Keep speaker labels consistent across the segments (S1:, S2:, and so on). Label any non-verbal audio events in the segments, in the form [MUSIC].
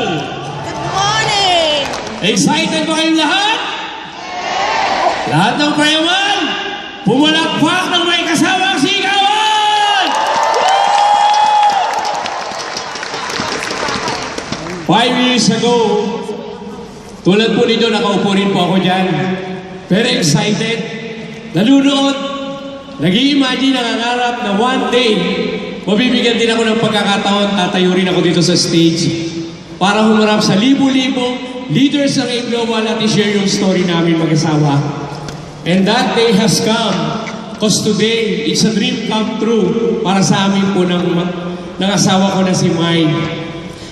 S1: Good morning!
S2: Excited ba kayong lahat? Lahat ng payaman, pumalakpak ng may kasawang sigawan! Five years ago, tulad po ninyo, nakaupo rin po ako dyan. Very excited. Nanunood. Nag-i-imagine, nangangarap na one day, mabibigyan din ako ng pagkakataon, tatayo rin ako dito sa stage para humarap sa libo-libo leaders ng AIM Global at i-share yung story namin mag-asawa. And that day has come because today, it's a dream come true para sa amin po ng, ng asawa ko na si Mai.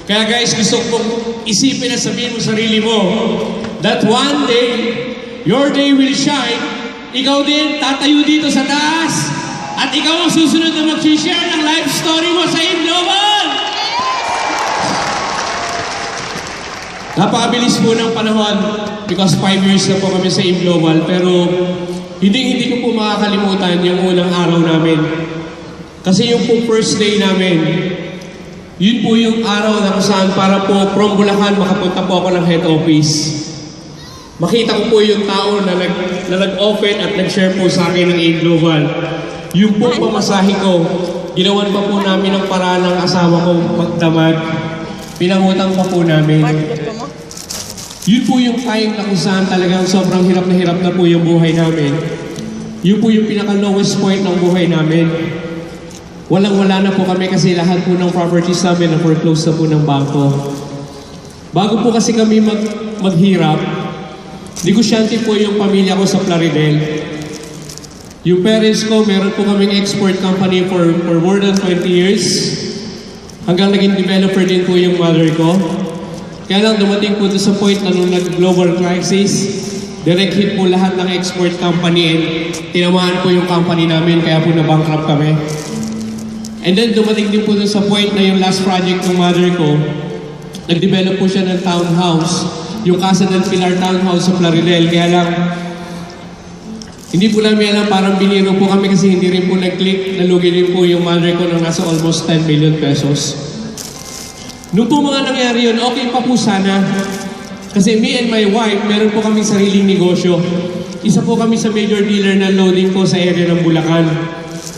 S2: Kaya guys, gusto kong isipin at sabihin mo sarili mo that one day, your day will shine. Ikaw din, tatayo dito sa taas. At ikaw ang susunod na mag-share ng life story mo sa AIM Global. Napakabilis po ng panahon because five years na po kami sa AIM pero hindi hindi ko po makakalimutan yung unang araw namin. Kasi yung po first day namin, yun po yung araw na kung para po from Bulacan makapunta po ako ng head office. Makita ko po yung tao na, nag, na nag-open at nag-share po sa akin ng AIM. Yung po pamasahe ko, ginawan pa po namin ang paraan ng asawa ko magdamag. Pinangutang pa po namin. Yun po yung time na kung saan talagang sobrang hirap na hirap na po yung buhay namin. Yun po yung pinaka-lowest point ng buhay namin. Walang-wala na po kami kasi lahat po ng properties namin na foreclose na po ng bangko. Bago po kasi kami mag maghirap, negosyante po yung pamilya ko sa Plaridel. Yung parents ko, meron po kaming export company for, for more than 20 years. Hanggang naging developer din po yung mother ko. Kaya lang dumating po sa point na nung nag-global crisis, direct hit po lahat ng export company and tinamaan po yung company namin kaya po na-bankrupt kami. And then dumating din po sa point na yung last project ng mother ko, nag-develop po siya ng townhouse, yung Casa del Pilar Townhouse sa Plaridel. Kaya lang, hindi po namin alam, parang biniro po kami kasi hindi rin po nag-click, nalugi rin po yung mother ko ng nasa almost 10 million pesos. Noong po mga nangyari yun, okay pa po sana. Kasi me and my wife, meron po kami sariling negosyo. Isa po kami sa major dealer na loading po sa area ng Bulacan.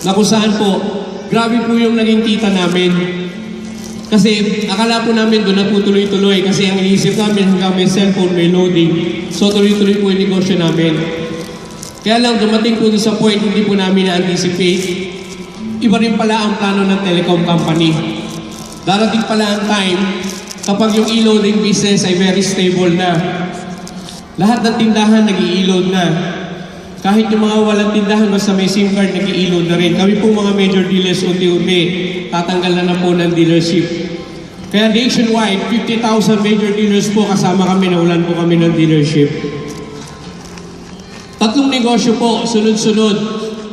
S2: Na kung saan po, grabe po yung naging kita namin. Kasi akala po namin doon na po tuloy-tuloy kasi ang iniisip namin hanggang may cellphone, may loading. So tuloy-tuloy po yung negosyo namin. Kaya lang dumating po sa point, hindi po namin na-anticipate. Iba rin pala ang plano ng telecom company. Darating pala ang time kapag yung e-loading business ay very stable na. Lahat ng tindahan nag i-load na. Kahit yung mga walang tindahan basta may SIM card nag i-load na rin. Kami po mga major dealers unti-unti tatanggal na na po ng dealership. Kaya nationwide, 50,000 major dealers po kasama kami na ulan po kami ng dealership. Tatlong negosyo po, sunod-sunod.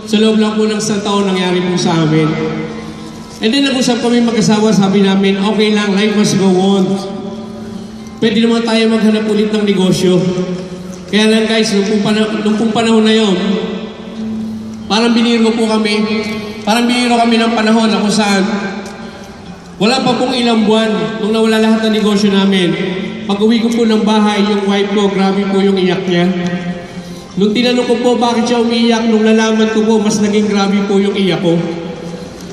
S2: Sa loob lang po ng isang taon nangyari po sa amin. And then nag-usap kami mag-asawa, sabi namin, okay lang, life must go on. Pwede naman tayo maghanap ulit ng negosyo. Kaya lang guys, nung pong, pana- nung pong panahon na yon, parang biniro po kami, parang biniro kami ng panahon na kung saan wala pa pong ilang buwan nung nawala lahat ng negosyo namin. Pag uwi ko po ng bahay, yung wife ko, grabe po yung iyak niya. Nung tinanong ko po bakit siya umiiyak, nung nalaman ko po, mas naging grabe po yung iyak ko.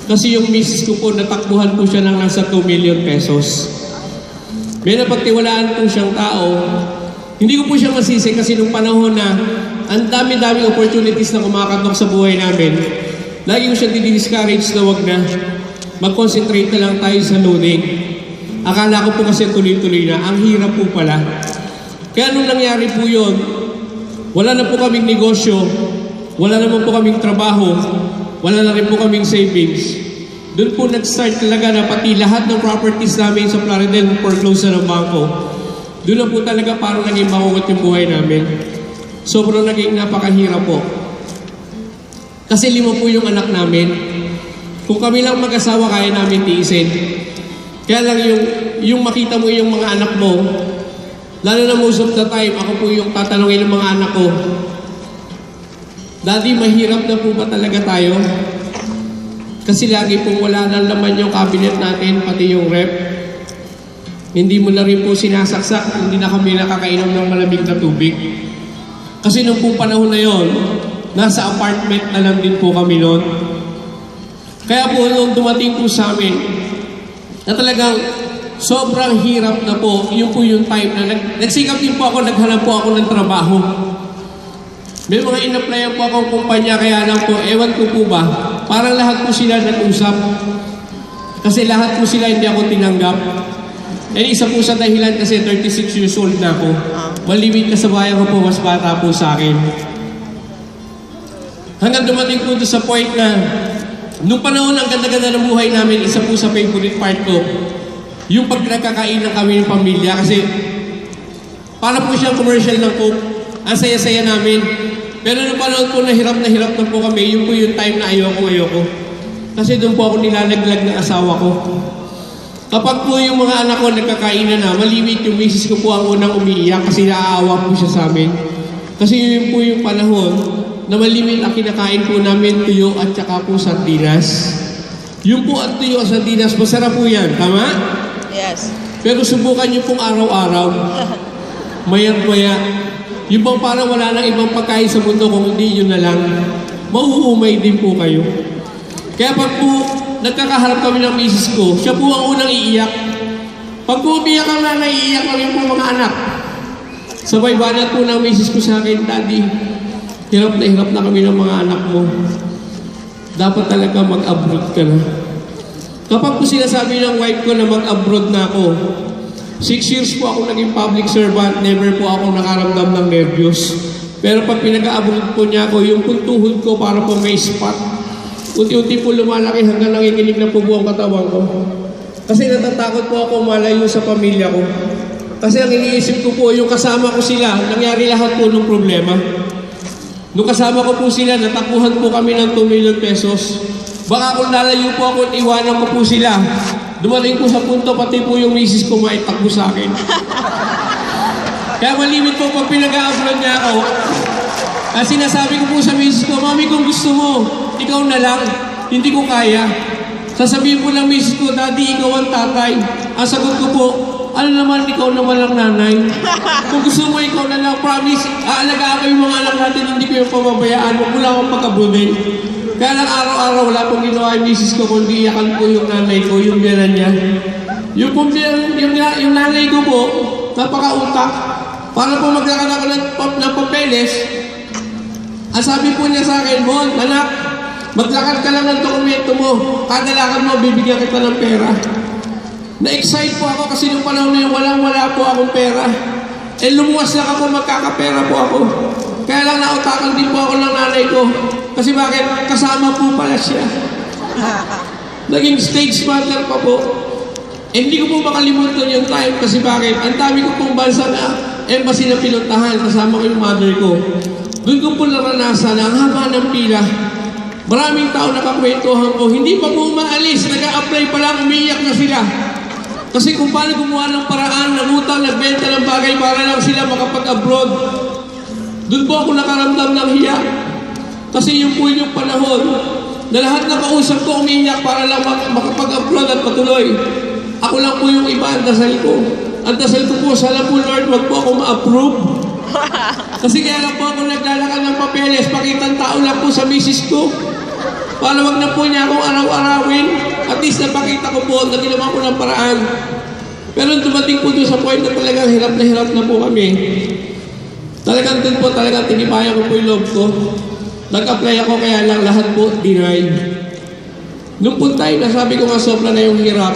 S2: Kasi yung misis ko po, natakbuhan po siya ng nasa 2 million pesos. May napagtiwalaan po siyang tao. Hindi ko po siya masisi kasi nung panahon na ang dami-dami opportunities na kumakatok sa buhay namin, lagi ko siyang didi-discourage na wag na. Mag-concentrate na lang tayo sa loading. Akala ko po kasi tuloy-tuloy na. Ang hirap po pala. Kaya nung nangyari po yon, wala na po kaming negosyo, wala naman po kaming trabaho, wala na rin po kaming savings. Doon po nag-start talaga na pati lahat ng properties namin sa Plaridel foreclose na ng bangko. Doon na po talaga parang naging makungot yung buhay namin. Sobrang naging napakahirap po. Kasi lima po yung anak namin. Kung kami lang mag-asawa, kaya namin tiisin. Kaya lang yung, yung makita mo yung mga anak mo, lalo na most of the time, ako po yung tatanungin ng mga anak ko, Daddy, mahirap na po ba talaga tayo? Kasi lagi pong wala na laman yung cabinet natin, pati yung rep. Hindi mo na rin po sinasaksak, hindi na kami nakakainom ng malamig na tubig. Kasi nung pong panahon na yon, nasa apartment na lang din po kami noon. Kaya po nung dumating po sa amin, na talagang sobrang hirap na po, yun po yung time na nag, nagsikap din po ako, naghanap po ako ng trabaho. May mga in-applyan po akong kumpanya, kaya lang po, ewan ko po ba, parang lahat po sila nag-usap. Kasi lahat po sila hindi ako tinanggap. Eh, isa po sa dahilan kasi 36 years old na ako. Malimit ka sa bayan ko po, mas bata po sa akin. Hanggang dumating po sa point na nung panahon ang ganda-ganda ng buhay namin, isa po sa favorite part ko, yung pag nagkakain ng kami ng pamilya kasi para po siyang commercial ng Coke, ang saya-saya namin. Pero nung panahon po na hirap na hirap na po kami, yun po yung time na ayoko, ayoko. Kasi doon po ako nilalaglag ng asawa ko. Kapag po yung mga anak ko nagkakainan na, malimit yung misis ko po ang unang umiiyak kasi naaawa po siya sa amin. Kasi yun po yung panahon na malimit ang kinakain po namin tuyo at saka po sardinas. Yung po at tuyo at sardinas, masarap po yan, tama?
S1: Yes.
S2: Pero subukan niyo pong araw-araw. [LAUGHS] Mayat maya. Yung bang parang wala nang ibang pagkain sa mundo kung hindi yun na lang. Mauumay din po kayo. Kaya pag po nagkakaharap kami ng misis ko, siya po ang unang iiyak. Pag po umiyak ang nanay, iiyak rin po mga anak. Sabay banat po ng misis ko sa akin, Daddy, hirap na hirap na kami ng mga anak mo. Dapat talaga mag-abroad ka na. Kapag po sinasabi ng wife ko na mag-abroad na ako, six years po ako naging public servant, never po ako nakaramdam ng nervyos. Pero pag pinag-abroad po niya ako, yung puntuhod ko para po may spot, unti-unti po lumalaki hanggang nanginginig na po buong katawan ko. Kasi natatakot po ako malayo sa pamilya ko. Kasi ang iniisip ko po, yung kasama ko sila, nangyari lahat po ng problema. Nung kasama ko po sila, natakuhan po kami ng 2 million pesos. Baka kung lalayo po ako at iwanan ko po sila, dumating po sa punto, pati po yung misis ko maitakbo sa akin. [LAUGHS] Kaya malimit po pag pinag-a-upload niya ako, ang sinasabi ko po sa misis ko, Mami, kung gusto mo, ikaw na lang, hindi ko kaya. Sasabihin po ng misis ko, Daddy, ikaw ang tatay. Ang sagot ko po, ano naman, ikaw naman ang nanay. [LAUGHS] Kung gusto mo, ikaw na lang, promise, aalagaan ko yung mga anak natin, hindi ko yung pamabayaan, huwag mo lang akong pagkabunin. Kaya lang araw-araw, wala pong ginawa yung misis ko, kundi iyakan po yung nanay ko, yung biyanan niya. Yung, biyanan- yung, yung nanay ko po, napaka-utak. Para po maglakad ako ng, ng papeles, ang sabi po niya sa akin, Mon, anak, maglakad ka lang ng dokumento mo. Kada lakad mo, bibigyan kita ng pera. Na-excite po ako kasi nung panahon na yun, walang-wala po akong pera. Eh, lumuwas lang ako, magkakapera po ako. Kaya lang nautakan din po ako ng nanay ko. Kasi bakit? Kasama po pala siya. Naging stage mother pa po. Eh, hindi ko po makalimutan yung time kasi bakit? Ang dami ko pong bansa na embassy na pinuntahan kasama ko yung mother ko. Doon ko po naranasan na ang haba ng pila. Maraming tao nakakwentuhan ko, hindi pa po umaalis, nag-a-apply pa lang, umiiyak na sila. Kasi kung paano gumawa ng paraan, nangutang, nagbenta ng bagay para lang sila makapag-abroad. Doon po ako nakaramdam ng hiya. Kasi yung po yung panahon na lahat ng kausap ko umiiyak para lang mak- makapag-upload at patuloy. Ako lang po yung iba ang dasal ko. Ang dasal ko po, sana po Lord, wag po ako ma-approve. [LAUGHS] Kasi kaya lang po ako naglalakad ng papeles, pakitang tao lang po sa misis ko. Para wag na po niya akong araw-arawin. At least napakita ko po, na ginawa ko ng paraan. Pero dumating po doon sa point na talagang hirap na hirap na po kami, Talagang doon po talaga tinibayan ko po yung loob ko. Nag-apply ako kaya lang lahat po denied. Nung po time na sabi ko nga sobra na yung hirap,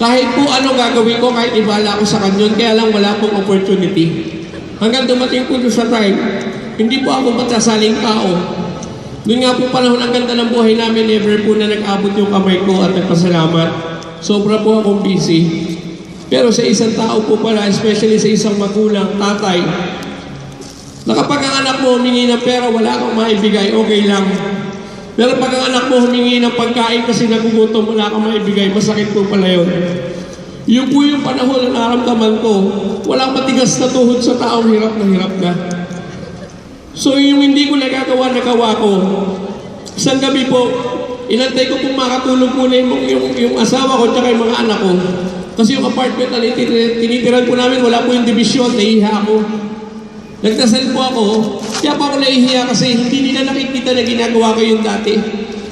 S2: kahit po ano gagawin ko, kahit ibala ako sa kanyon, kaya lang wala pong opportunity. Hanggang dumating po sa time, hindi po ako matasaling tao. Doon nga po panahon ang ganda ng buhay namin, never po na nag-abot yung kamay ko at nagpasalamat. Sobra po akong busy. Pero sa isang tao po pala, especially sa isang magulang, tatay, na kapag ang anak mo humingi ng pera, wala kang maibigay, okay lang. Pero pag ang anak mo humingi ng pagkain kasi nagugutom, wala kang maibigay, masakit po pala yun. Yun po yung panahon na naramdaman ko, walang matigas na tuhod sa taong hirap na hirap na. So yung hindi ko nagagawa, nagawa ko. Isang gabi po, inantay ko pong makatulog muna yung, yung, yung asawa ko at yung mga anak ko. Kasi yung apartment na tinitir- tinitiran po namin, wala po yung division, nahihiya ako. Nagdasal po ako, kaya po ako nahihiya kasi hindi nila nakikita na ginagawa ko yung dati.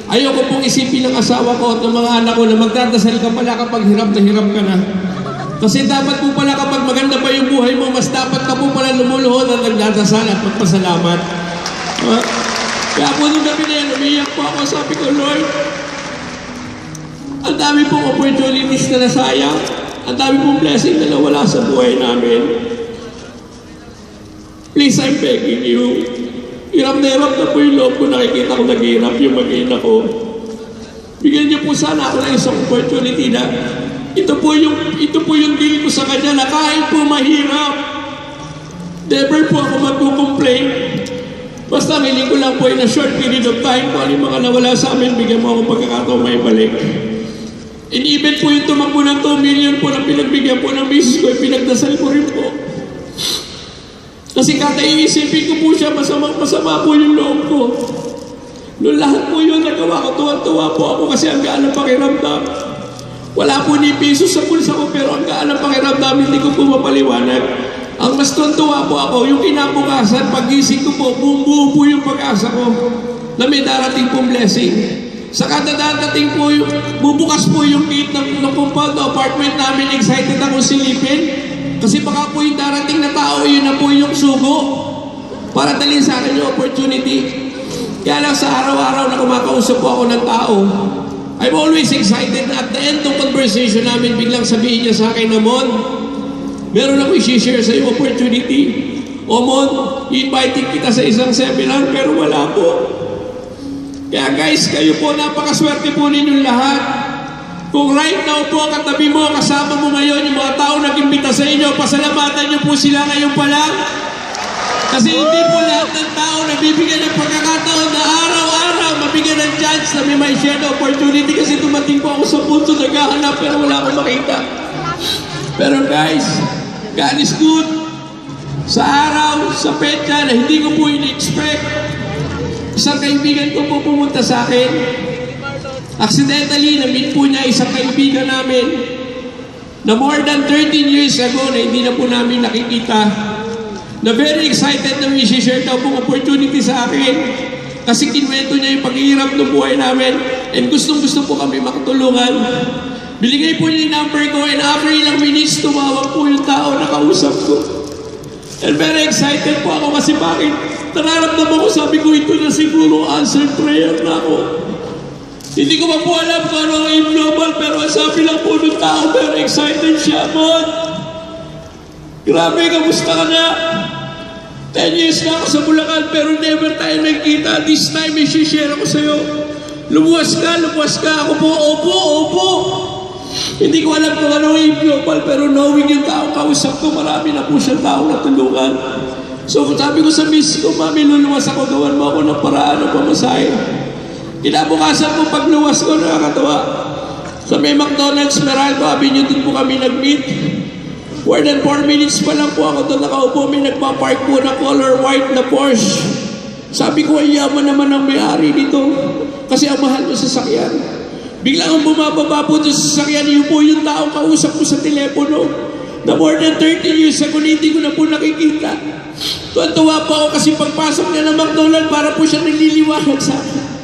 S2: Ayoko pong isipin ng asawa ko at ng mga anak ko na magdadasal ka pala kapag hirap na hirap ka na. Kasi dapat po pala kapag maganda pa yung buhay mo, mas dapat ka po pala lumuluhod at nagdadasal at magpasalamat. Kaya po nung gabi na yan, umiyak po ako, sabi ko, Lord, ang dami pong opportunities na nasayang. Ang dami pong blessing na nawala sa buhay namin. Please, I'm begging you. Hirap na hirap na po yung loob ko. Nakikita ko naghihirap yung mag-ina ko. Bigyan niyo po sana ako ng isang opportunity na ito po yung ito po yung deal ko sa kanya na kahit po mahirap, never po ako magko-complain. Basta ang ko lang po in a short period of time kung ano yung mga nawala sa amin, bigyan mo ako pagkakataong may balik. And even po yung tumakbo ng 2 million po na pinagbigyan po ng misis ko, pinagdasal ko rin po. Kasi kada iisipin ko po siya, masama, masama po yung loob ko. Noong lahat po yun nagawa ko, tuwa-tuwa po ako kasi ang gaan ng pakiramdam. Wala po ni piso sa bulsa ko pero ang gaan ng pakiramdam, hindi ko po mapaliwanag. Ang mas tuwa po ako, yung kinabukasan, pagising ko po, bumuo po yung pag-asa ko na may darating pong blessing. Sa kada dadating po, bubukas po yung gate ng, ng compound apartment namin, excited ako silipin. Kasi baka po yung darating na tao, yun na po yung sugo para dalhin sa akin yung opportunity. Kaya lang sa araw-araw na kumakausap po ako ng tao, I'm always excited at the end ng conversation namin, biglang sabihin niya sa akin na, Mon, meron ako i-share sa iyo opportunity. O Mon, inviting kita sa isang seminar pero wala po. Kaya guys, kayo po, napakaswerte po ninyong lahat. Kung right now po, katabi mo, kasama mo ngayon, yung mga tao nag-imbita sa inyo, pasalamatan niyo po sila ngayon pa lang. Kasi hindi po lahat ng tao nabibigyan ng pagkakataon na araw-araw mabigyan ng chance na may may share opportunity kasi tumating po ako sa punto naghahanap pero wala akong makita. Pero guys, God is good. Sa araw, sa petsa na hindi ko po in-expect, isang kaibigan ko po pumunta sa akin. Accidentally, na-meet po niya isang kaibigan namin na more than 13 years ago na hindi na po namin nakikita na very excited na may share daw pong opportunity sa akin kasi kinwento niya yung paghihirap ng buhay namin and gustong gusto po kami makatulungan. Binigay po niya yung number ko and after ilang minutes tumawag po yung tao na kausap ko. And very excited po ako kasi bakit? Nararamdaman ko sabi ko ito na siguro answered prayer na ako. Hindi ko pa po alam kung ano ang global pero sabi lang po ng tao very excited siya. Mon, grabe, kamusta ka na? 10 years na ako sa Bulacan pero never tayo nagkita. This time, may share ako sa'yo. Lumuwas ka, lumuwas ka. Ako po, opo, opo. Hindi ko alam kung ano yung global pero knowing yung tao kausap ko, marami na po siyang tao na tulungan. So sabi ko sa miss ko, Mami, luluwas ako, gawan mo ako ng paraan ng pamasahe. Kinabukasan po pagluwas ko, nakakatawa. Sa may McDonald's, Meralco Avenue, din po kami nag-meet. More than 4 minutes pa lang po ako doon nakaupo. May nagpa-park po na color white na Porsche. Sabi ko, ay yaman naman ang may-ari dito. Kasi ang mahal ko sa sakyan. Biglang ang bumababa po doon sa sakyan, yun po yung taong kausap ko sa telepono. Na more than 30 years na hindi ko na po nakikita. Tuwa-tuwa po ako kasi pagpasok niya ng McDonald's, para po siya nililiwanag sa akin.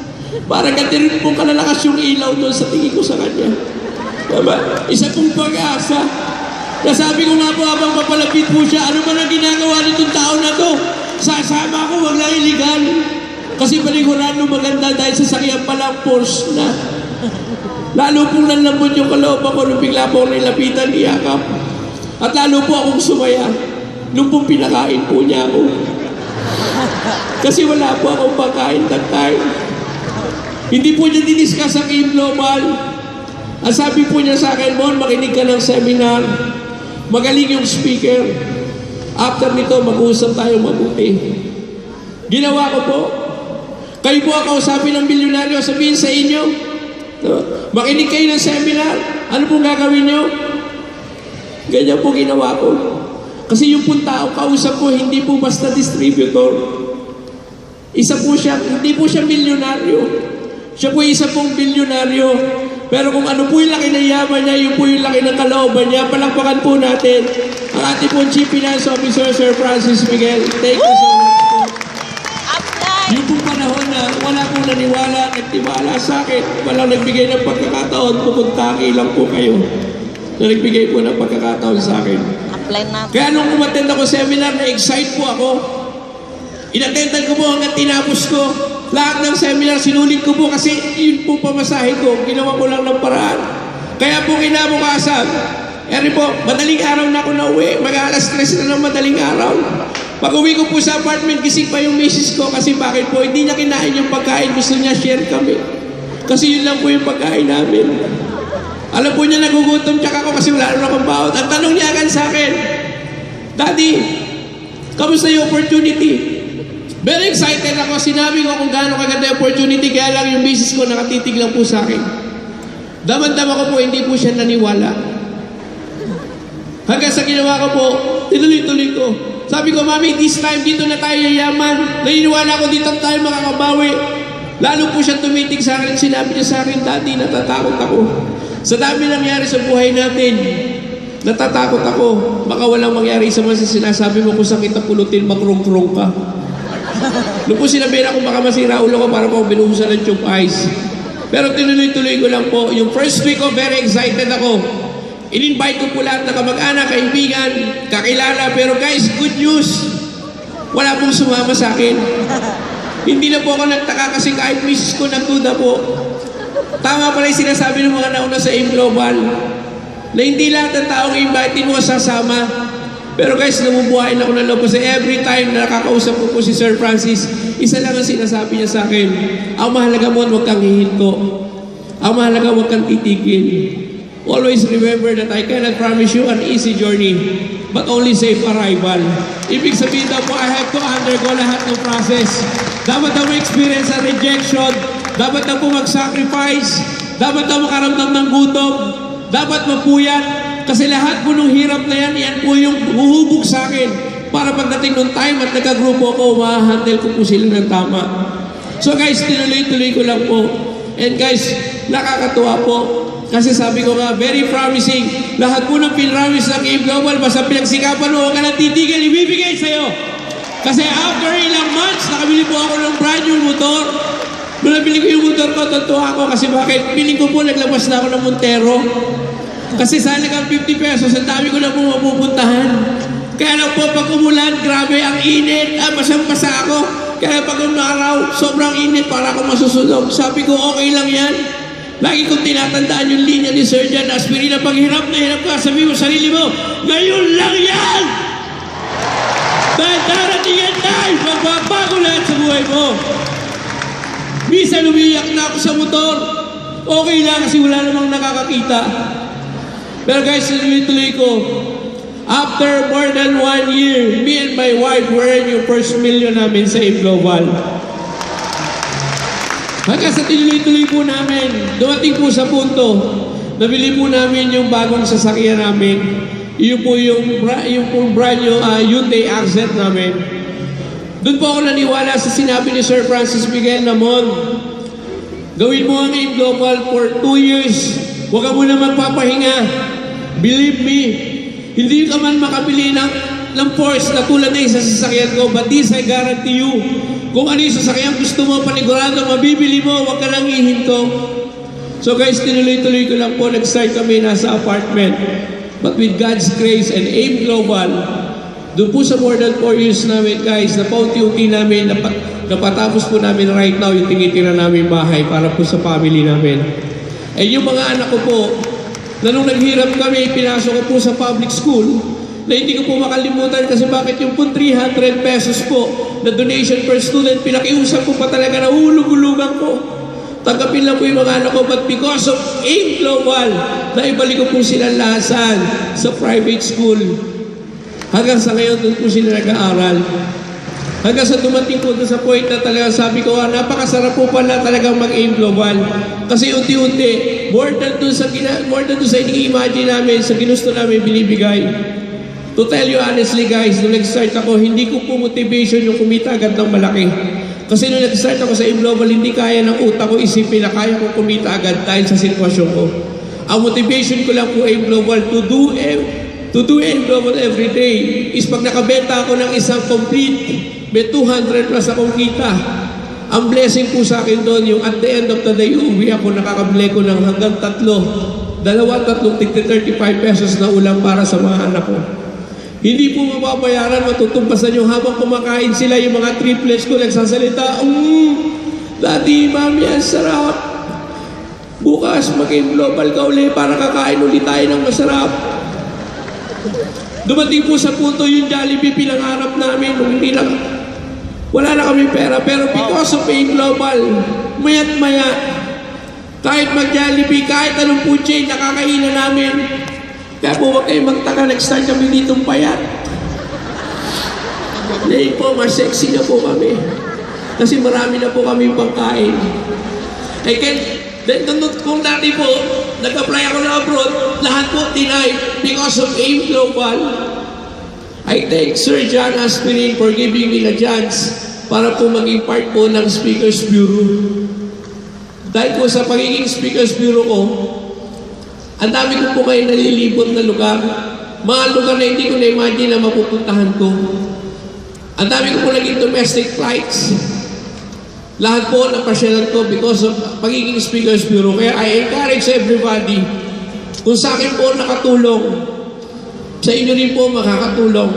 S2: Para gatirin po kalalakas yung ilaw doon sa tingin ko sa kanya. Tama? Isa pong pag-asa. Nasabi ko nga po habang papalapit po siya, ano ba ang ginagawa nitong tao na to? Sasama ko, wag lang illegal. Kasi panigurado maganda dahil sa sakyan pa lang Porsche na. Lalo pong nalambot yung kalooban ko nung bigla po akong nilapitan, iyakap. At lalo po akong sumaya nung pong pinakain po niya ako. Kasi wala po akong pagkain that time. Hindi po niya diniskas ang Aim Global. Ang sabi po niya sa akin, Mon, makinig ka ng seminar. Magaling yung speaker. After nito, mag-uusap tayo mabuti. Ginawa ko po. Kayo po ang kausapin ng bilyonaryo, sabihin sa inyo, no? makinig kayo ng seminar. Ano pong gagawin nyo? Ganyan po ginawa ko. Kasi yung pong tao kausap ko, hindi po basta distributor. Isa po siya, hindi po siya milyonaryo. Siya po isa pong bilyonaryo. Pero kung ano po yung laki ng yaman niya, yun po yung laki ng kalooban niya. Palakpakan po natin ang ating pong Chief Finance Officer, Sir Francis Miguel. Thank you so much po. Yung pong panahon na wala pong naniwala, nagtiwala sa akin, walang nagbigay ng pagkakataon, pupuntaki lang po kayo na nagbigay po ng pagkakataon sa akin.
S1: Upline na.
S2: Kaya nung umattend ako seminar, na-excite po ako. Inattendan ko po hanggang tinapos ko. Lahat ng seminar, sinulit ko po kasi yun po pamasahe ko. Ginawa ko lang ng paraan. Kaya po kinabukasan, eri po, madaling araw na ako na uwi. Mag-alas stress na ng madaling araw. Pag uwi ko po sa apartment, gising pa yung misis ko kasi bakit po, hindi niya kinain yung pagkain. Gusto niya share kami. Kasi yun lang po yung pagkain namin. Alam po niya nagugutom tsaka ako kasi wala naman akong bawat. Ang tanong niya agad sa akin, Daddy, kamusta yung opportunity? Very excited ako. Sinabi ko kung gaano kaganda yung opportunity, kaya lang yung misis ko nakatitig lang po sa akin. Daman-dama ko po, hindi po siya naniwala. Hanggang sa ginawa ko po, tinuloy-tuloy ko. Sabi ko, Mami, this time dito na tayo yayaman. Naniniwala ko dito tayo makakabawi. Lalo po siya tumitig sa akin. Sinabi niya sa akin, Daddy, natatakot ako. Sa dami nangyari sa buhay natin, natatakot ako. Baka walang mangyari sa mga sinasabi mo kung saan kita pulutin, makrong-krong ka. Noong po sinabi ako, baka masira ulo ko para po binuhusan ng tube ice. Pero tinuloy-tuloy ko lang po. Yung first week ko, very excited ako. In-invite ko po lahat ng kamag-anak, kaibigan, kakilala. Pero guys, good news. Wala pong sumama sa akin. Hindi na po ako nagtaka kasi kahit misis ko nagduda po. Tama pala yung sinasabi ng mga nauna sa AIM Global na hindi lahat ng taong invite mo sasama. Pero guys, namubuhayin ako ng loob kasi every time na nakakausap ko po si Sir Francis, isa lang ang sinasabi niya sa akin, ang mahalaga mo, huwag kang hihinto. Ang mahalaga, huwag kang titigil. Always remember that I cannot promise you an easy journey, but only safe arrival. Ibig sabihin daw po, I have to undergo lahat ng process. Dapat daw ma-experience ang rejection, dapat daw po mag-sacrifice, dapat daw makaramdam ng gutom, dapat mapuyat, kasi lahat po nung hirap na yan, yan po yung huhubog sa akin para pagdating nung time at nagka-grupo ko, ma-handle ko po sila ng tama. So guys, tinuloy-tuloy ko lang po. And guys, nakakatuwa po. Kasi sabi ko nga, very promising. Lahat po ng pinramis ng Game Global, basta pinagsikapan mo, huwag ka nang titigil, ibibigay sa'yo. Kasi after ilang months, nakabili po ako ng brand new motor. Nung nabili ko yung motor ko, totoo ako kasi bakit? Piling ko po, naglabas na ako ng Montero. Kasi sa halagang 50 pesos, ang dami ko na po mapupuntahan. Kaya lang po, pag umulan, grabe ang init. Ah, basang-basa ako. Kaya pag umaraw, sobrang init para ako masusunog. Sabi ko, okay lang yan. Lagi kong tinatandaan yung linya ni Sir Jan Aspirina. Pag hirap na hirap ka, sabi mo sa sarili mo, ngayon lang yan! Dahil darating yan tayo, magbabago lahat sa buhay mo. Minsan umiyak na ako sa motor. Okay lang kasi wala namang nakakakita. Pero guys, tuloy-tuloy ko. After more than one year, me and my wife were in yung first million namin sa AIM Global. Hanggang sa tinuloy-tuloy po namin, dumating po sa punto, nabili po namin yung bagong sasakyan namin. Yun po yung, yung po brand new uh, Hyundai Accent namin. Doon po ako naniwala sa sinabi ni Sir Francis Miguel Namon. Gawin mo ang AIM Global for two years. Huwag ka muna magpapahinga. Believe me, hindi ka man makabili ng, ng force na tulad na sa sasakyan ko, but this I guarantee you, kung ano yung sasakyan gusto mo, panigurado, mabibili mo, huwag ka lang ihinto. So guys, tinuloy-tuloy ko lang po, nag-start kami nasa apartment. But with God's grace and AIM Global, doon po sa more than 4 years namin guys, napaunti-unti namin, napa, napatapos po namin right now yung tinitira namin bahay para po sa family namin. Eh yung mga anak ko po, na nung naghirap kami, pinasok ko po sa public school, na hindi ko po makalimutan kasi bakit yung po 300 pesos po na donation per student, pinakiusap ko pa talaga na hulug-hulugan ko. Tanggapin lang po yung mga anak ko, but because of AIM Global, naibalik ko po sila lahat saan? Sa private school. Hanggang sa ngayon, doon po sila nag-aaral. Hanggang sa dumating po sa point na talaga sabi ko, ah, napakasarap po pala talagang mag-aim global. Kasi unti-unti, more than doon sa, more than doon sa ini-imagine namin, sa ginusto namin binibigay. To tell you honestly guys, nung nag-start ako, hindi ko po motivation yung kumita agad ng malaki. Kasi nung nag-start ako sa Global, hindi kaya ng utak ko isipin na kaya ko kumita agad dahil sa sitwasyon ko. Ang motivation ko lang po AIM Global to do ev- to do Global every day is pag nakabenta ako ng isang complete, may 200 plus akong kita. Ang blessing po sa akin doon, yung at the end of the day, uuwi ako, nakakabili ko ng hanggang tatlo. Dalawa, tatlong tigti 35 pesos na ulam para sa mga anak ko. Hindi po mababayaran, matutumpasan yung habang kumakain sila, yung mga triplets ko nagsasalita, Mmm, Daddy, Mami, ang sarap. Bukas, maging global ka uli para kakain ulit tayo ng masarap. Dumating po sa punto yung Jollibee pinangarap namin nung hindi lang, wala na kami pera. Pero because of being global, mayat maya, kahit mag-Jollibee, kahit anong food chain, nakakainan namin. Kaya po huwag kayong magtaka, nag-start kami ditong payat. Ngayon po, mas sexy na po kami. Kasi marami na po kami pangkain. I can, then, kung dati po, nag-apply ako na abroad, lahat po denied because of AIM Global. I thank Sir John Aspirin for giving me a chance para po maging part po ng Speakers Bureau. Dahil po sa pagiging Speakers Bureau ko, ang dami ko po kayo nalilibot na lugar. Mga lugar na hindi ko na-imagine na mapupuntahan ko. Ang dami ko po naging domestic flights. Lahat po napasyalan ko because of pagiging Speakers Bureau. Kaya I encourage everybody, kung sa akin po nakatulong, sa inyo rin po makakatulong.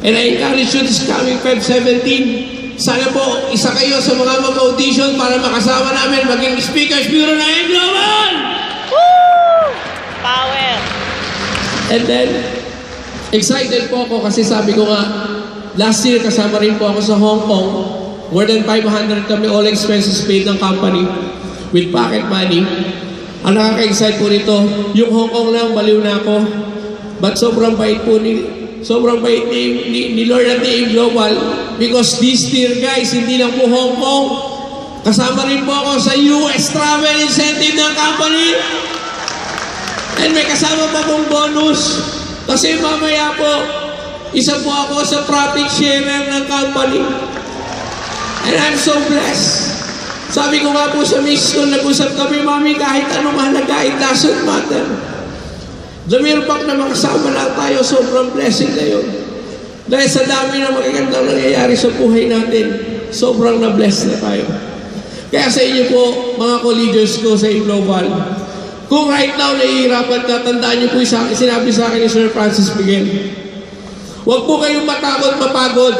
S2: And I encourage you this coming Feb 17, sana po isa kayo sa mga mag-audition para makasama namin maging Speakers Bureau na M Global!
S1: Power.
S2: And then, excited po ako kasi sabi ko nga, last year kasama rin po ako sa Hong Kong. More than 500 kami all expenses paid ng company with pocket money. Ang nakaka-excite po nito, yung Hong Kong lang, baliw na ako. But sobrang bait po ni, sobrang bait ni, ni, ni Lord at ni Global because this year guys, hindi lang po Hong Kong, kasama rin po ako sa US Travel Incentive ng company. And may kasama pa pong bonus. Kasi mamaya po, isa po ako sa profit sharer ng company. And I'm so blessed. Sabi ko nga po sa miss ko, nag-usap kami, Mami, kahit anong halaga, it doesn't matter. The mere fact na makasama lang tayo, sobrang blessing na yun. Dahil sa dami na magagandang nangyayari sa buhay natin, sobrang na-bless na tayo. Kaya sa inyo po, mga co-leaders ko sa Global, kung right now nahihirapan ka, tandaan niyo po yung sinabi sa akin ni Sir Francis Miguel. Huwag po kayong matakot, mapagod.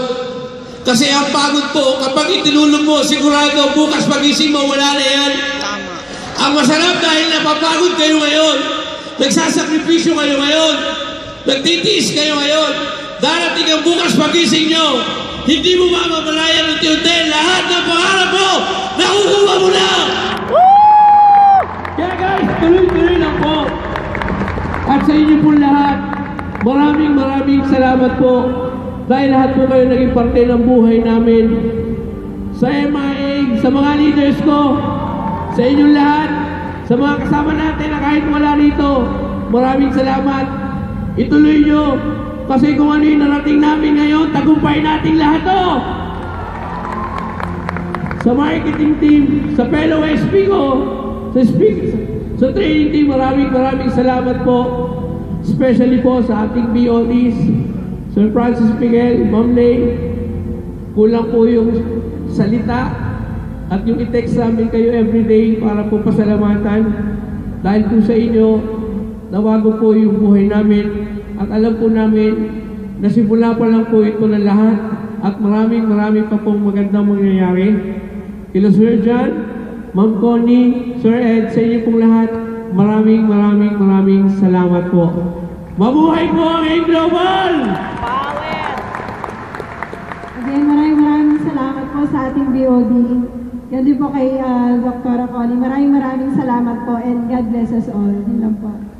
S2: Kasi ang pagod po, kapag itinulog mo, sigurado bukas pagising mo, wala na yan.
S1: Tama.
S2: Ang masarap dahil napapagod kayo ngayon, nagsasakripisyo kayo ngayon, nagtitiis kayo ngayon, darating ang bukas pagising nyo, hindi mo mamamalayan unti-unti, lahat ng pangarap mo, nakukuha mo na! Kaya guys, tuloy-tuloy lang po. At sa inyo po lahat, maraming maraming salamat po dahil lahat po kayo naging parte ng buhay namin. Sa MIA, sa mga leaders ko, sa inyong lahat, sa mga kasama natin na kahit wala rito, maraming salamat. Ituloy nyo. Kasi kung ano yung narating namin ngayon, tagumpay nating lahat to. Sa marketing team, sa fellow SP ko, sa speak, sa training team, maraming maraming salamat po. Especially po sa ating BODs, Sir Francis Miguel, Ma'am Lay, kulang po yung salita at yung i-text namin kayo everyday para po pasalamatan dahil po sa inyo nawago po yung buhay namin at alam po namin na simula pa lang po ito ng lahat at maraming maraming pa pong magandang mangyayari. Kila Sir John, Ma'am Connie, Sir Ed, sa inyo pong lahat, maraming maraming maraming salamat po. Mabuhay po ang A Global!
S1: Power.
S3: Again, maraming maraming salamat po sa ating BOD. Yan din po kay uh, Dr. Connie. Maraming maraming salamat po and God bless us all. Yun lang po.